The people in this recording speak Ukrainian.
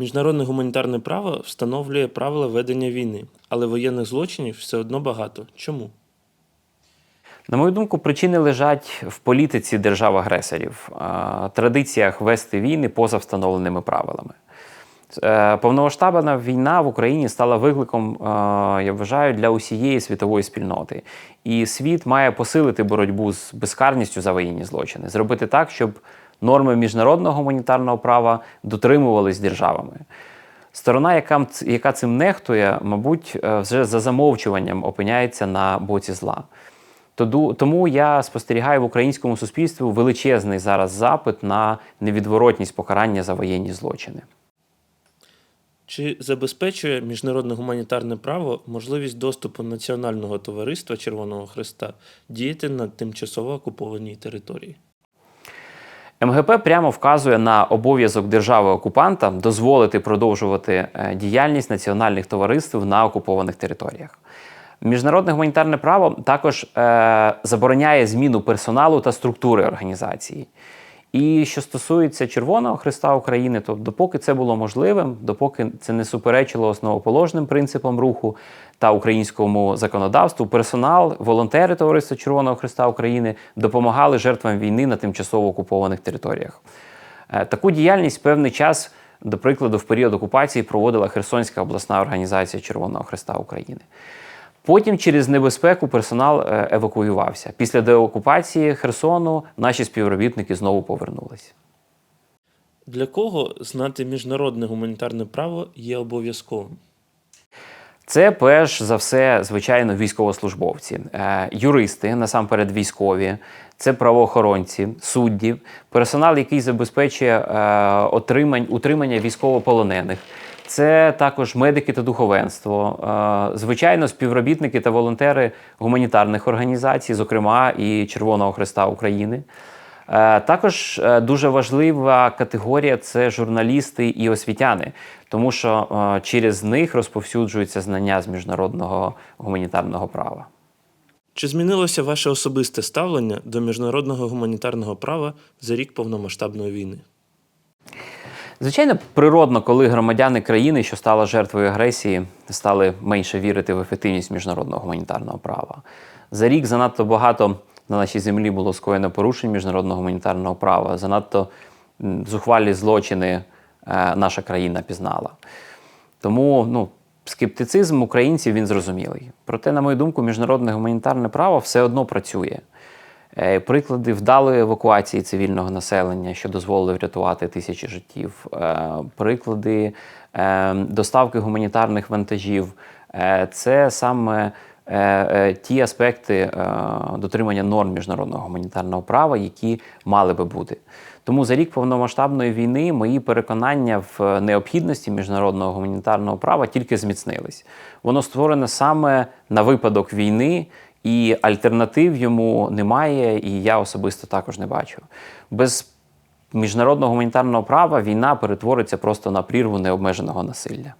Міжнародне гуманітарне право встановлює правила ведення війни, але воєнних злочинів все одно багато. Чому? На мою думку, причини лежать в політиці держав-агресорів, традиціях вести війни поза встановленими правилами. Е, Повномасштабна війна в Україні стала викликом, е, я вважаю, для усієї світової спільноти. І світ має посилити боротьбу з безкарністю за воєнні злочини, зробити так, щоб норми міжнародного гуманітарного права дотримувались державами. Сторона, яка, яка цим нехтує, мабуть, е, вже за замовчуванням опиняється на боці зла. Тому я спостерігаю в українському суспільстві величезний зараз запит на невідворотність покарання за воєнні злочини. Чи забезпечує міжнародне гуманітарне право можливість доступу Національного товариства Червоного Христа діяти на тимчасово окупованій території? МГП прямо вказує на обов'язок держави-окупанта дозволити продовжувати е, діяльність національних товариств на окупованих територіях. Міжнародне гуманітарне право також е, забороняє зміну персоналу та структури організації. І що стосується Червоного Христа України, то допоки це було можливим, допоки це не суперечило основоположним принципам руху та українському законодавству, персонал, волонтери Товариства Червоного Христа України допомагали жертвам війни на тимчасово окупованих територіях. Е, Таку діяльність певний час, до прикладу, в період окупації проводила Херсонська обласна організація Червоного Христа України. Потім через небезпеку персонал е, евакуювався. Після деокупації Херсону наші співробітники знову повернулися. Для кого знати міжнародне гуманітарне право є обов'язковим? Це перш за все, звичайно, військовослужбовці, е, юристи, насамперед військові, це правоохоронці, судді, персонал, який забезпечує е, отримань, утримання військовополонених. Це також медики та духовенство, е, звичайно, співробітники та волонтери гуманітарних організацій, зокрема і Червоного Христа України. Е, Також е, дуже важлива категорія це журналісти і освітяни, тому що через них розповсюджуються знання з міжнародного гуманітарного права. Чи змінилося ваше особисте ставлення до міжнародного гуманітарного права за рік повномасштабної війни? Звичайно, природно, коли громадяни країни, що стала жертвою агресії, стали менше вірити в ефективність міжнародного гуманітарного права. За рік занадто багато на нашій землі було скоєно порушень міжнародного гуманітарного права, занадто зухвалі злочини е, наша країна пізнала. Тому ну, скептицизм українців він зрозумілий. Проте, на мою думку, міжнародне гуманітарне право все одно працює. Е, Приклади вдалої евакуації цивільного населення, що дозволили врятувати тисячі життів, Е, приклади е, доставки гуманітарних вантажів. Це саме ті аспекти дотримання норм міжнародного гуманітарного права, які мали би бути. Тому за рік повномасштабної війни мої переконання в необхідності міжнародного гуманітарного права тільки зміцнились. Воно створене саме на випадок війни, і альтернатив йому немає, і я особисто також не бачу. Без міжнародного гуманітарного права війна перетвориться просто на прірву необмеженого насилля.